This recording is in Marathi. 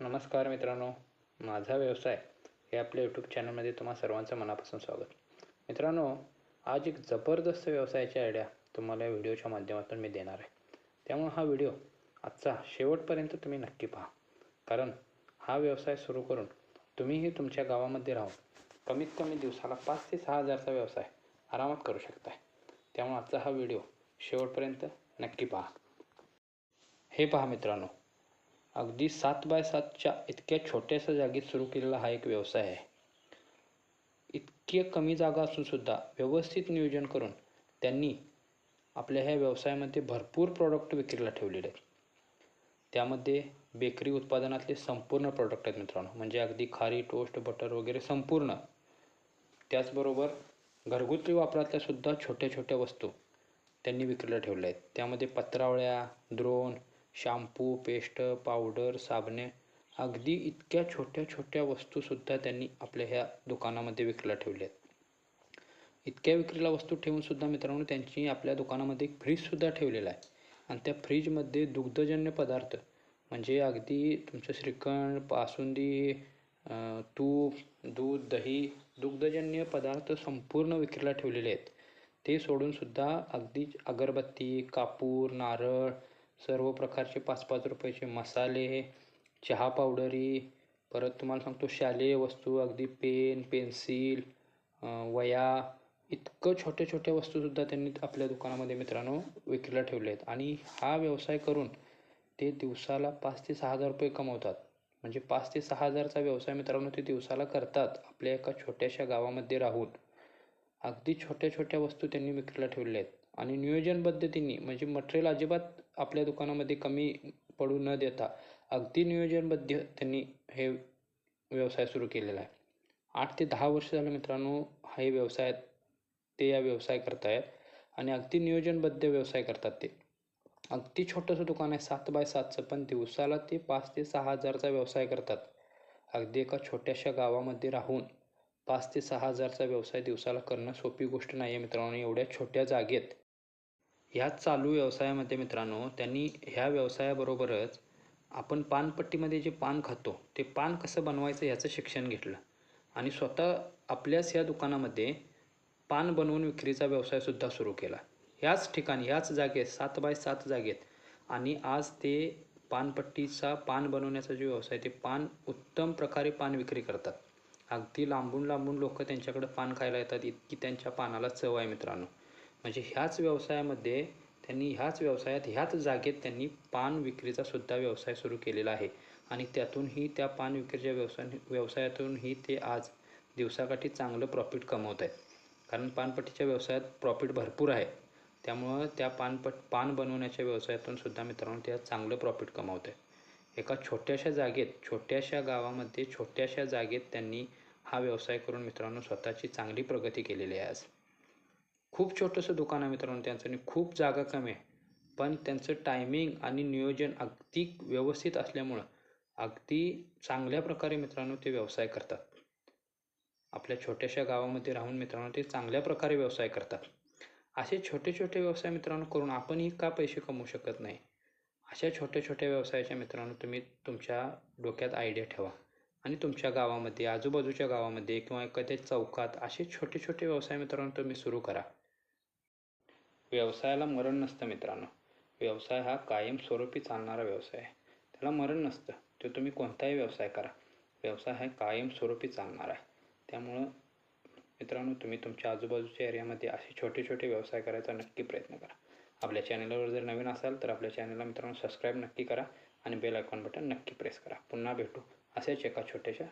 नमस्कार मित्रांनो माझा व्यवसाय हे आपल्या यूट्यूब चॅनलमध्ये तुम्हा सर्वांचं मनापासून स्वागत. मित्रांनो आज एक जबरदस्त व्यवसायाची आयडिया तुम्हाला या व्हिडिओच्या माध्यमातून मी देणार आहे. त्यामुळे हा व्हिडिओ आजचा शेवटपर्यंत तुम्ही नक्की पहा. कारण हा व्यवसाय सुरू करून तुम्हीही तुमच्या गावामध्ये राहून कमीत कमी दिवसाला पाच ते सहा हजारचा व्यवसाय आरामात करू शकताय. त्यामुळे आजचा हा व्हिडिओ शेवटपर्यंत नक्की पहा. हे पहा मित्रांनो अगदी सात बाय सातच्या इतक्या छोट्याशा जागेत सुरू केलेला हा एक व्यवसाय आहे. इतकी कमी जागा असूनसुद्धा व्यवस्थित नियोजन करून त्यांनी आपल्या ह्या व्यवसायामध्ये भरपूर प्रॉडक्ट विक्रीला ठेवलेले आहेत. त्यामध्ये बेकरी उत्पादनातले संपूर्ण प्रॉडक्ट आहेत मित्रांनो. म्हणजे अगदी खारी टोस्ट बटर वगैरे संपूर्ण. त्याचबरोबर घरगुती वापरातल्यासुद्धा छोट्या छोट्या वस्तू त्यांनी विक्रीला ठेवल्या आहेत. त्यामध्ये पत्रावळ्या द्रोण शाम्पू पेस्ट पावडर साबणे अगदी इतक्या छोट्या छोट्या वस्तूसुद्धा त्यांनी आपल्या ह्या दुकानामध्ये विक्रीला ठेवल्या आहेत इतक्या विक्रीला वस्तू ठेवूनसुद्धा मित्रांनो त्यांची आपल्या दुकानामध्ये एक फ्रीजसुद्धा ठेवलेला आहे. आणि त्या फ्रीजमध्ये दुग्धजन्य पदार्थ म्हणजे अगदी तुमचं श्रीखंड बासुंदी तूप दूध दही दुग्धजन्य पदार्थ संपूर्ण विक्रीला ठेवलेले आहेत. ते सोडूनसुद्धा अगदी अगरबत्ती कापूर नारळ सर्व प्रकारचे पाच पाच रुपयाचे मसाले चहा पावडरी परत तुम्हाला सांगतो शालेय वस्तू अगदी पेन पेन्सिल वया इतकं छोट्या छोट्या वस्तूसुद्धा त्यांनी आपल्या दुकानामध्ये मित्रांनो विक्रीला ठेवल्या आहेत. आणि हा व्यवसाय करून ते दिवसाला पाच ते सहा हजार रुपये कमवतात. म्हणजे पाच ते सहा हजारचा व्यवसाय मित्रांनो ते दिवसाला करतात आपल्या एका छोट्याशा गावामध्ये राहून. अगदी छोट्या छोट्या वस्तू त्यांनी विक्रीला ठेवल्या आहेत. आणि नियोजन पद्धतीने म्हणजे मटेरियल अजिबात आपल्या दुकानामध्ये कमी पडू न देता अगदी नियोजनबद्ध त्यांनी हे व्यवसाय सुरू केलेला आहे. आठ ते दहा वर्ष झालं मित्रांनो हे व्यवसाय ते या व्यवसाय करतायत आणि अगदी नियोजनबद्ध व्यवसाय करतात ते. अगदी छोटंसं दुकान आहे सात बाय सातचं पण दिवसाला ते पाच ते सहा हजारचा व्यवसाय करतात. अगदी एका छोट्याशा गावामध्ये राहून पाच ते सहा हजारचा व्यवसाय दिवसाला करणं सोपी गोष्ट नाही आहे मित्रांनो एवढ्या छोट्या जागेत ह्या चालू व्यवसायामध्ये मित्रांनो त्यांनी ह्या व्यवसायाबरोबरच आपण पानपट्टीमध्ये जे पान खातो ते पान कसं बनवायचं ह्याचं शिक्षण घेतलं. आणि स्वतः आपल्याच ह्या दुकानामध्ये पान बनवून विक्रीचा व्यवसायसुद्धा सुरू केला. ह्याच ठिकाणी ह्याच जागेत सात बाय सात जागेत आणि आज ते पानपट्टीचा पान बनवण्याचा जो व्यवसाय ते पान उत्तम प्रकारे पान विक्री करतात. अगदी लांबून लांबून लोक त्यांच्याकडे पान खायला येतात इतकी त्यांच्या पानाला चव आहे मित्रांनो. म्हणजे ह्याच व्यवसायामध्ये त्यांनी ह्याच व्यवसायात ह्याच जागेत त्यांनी पान विक्रीचा सुद्धा व्यवसाय सुरू केलेला आहे. आणि त्यातूनही त्या पान विक्रीच्या व्यवसाय व्यवसायातूनही ते आज दिवसाकाठी चांगलं प्रॉफिट कमवत आहेत. कारण पानपट्टीच्या व्यवसायात प्रॉफिट भरपूर आहे. त्यामुळं त्या पानपट पान बनवण्याच्या व्यवसायातून सुद्धा मित्रांनो ते चांगलं प्रॉफिट कमवत आहे एका छोट्याशा जागेत छोट्याशा गावामध्ये छोट्याशा जागेत त्यांनी हा व्यवसाय करून मित्रांनो स्वतःची चांगली प्रगती केलेली आहे आज. खूप छोटंसं दुकान आहे मित्रांनो त्यांचं आणि खूप जागा कमी आहे. पण त्यांचं टायमिंग आणि नियोजन अगदी व्यवस्थित असल्यामुळं अगदी चांगल्या प्रकारे मित्रांनो ते व्यवसाय करतात. आपल्या छोट्याशा गावामध्ये राहून मित्रांनो ते चांगल्या प्रकारे व्यवसाय करतात. असे छोटे छोटे व्यवसाय मित्रांनो करून आपणही का पैसे कमवू शकत नाही? अशा छोट्या छोट्या व्यवसायाच्या मित्रांनो तुम्ही तुमच्या डोक्यात आयडिया ठेवा. आणि तुमच्या गावामध्ये आजूबाजूच्या गावामध्ये किंवा एखाद्या चौकात असे छोटे छोटे व्यवसाय मित्रांनो तुम्ही सुरू करा. व्यवसायाला मरण नसतं मित्रांनो. व्यवसाय हा कायमस्वरूपी चालणारा व्यवसाय आहे. त्याला मरण नसतं. तो तुम्ही कोणताही व्यवसाय करा. व्यवसाय हा कायमस्वरूपी चालणार आहे. त्यामुळं मित्रांनो तुम्ही तुमच्या आजूबाजूच्या एरियामध्ये असे छोटे छोटे व्यवसाय करायचा नक्की प्रयत्न करा. आपल्या चॅनलवर जर नवीन असाल तर आपल्या चॅनलला मित्रांनो सबस्क्राईब नक्की करा आणि बेल आयकॉन बटन नक्की प्रेस करा. पुन्हा भेटू अशाच एका छोट्याशा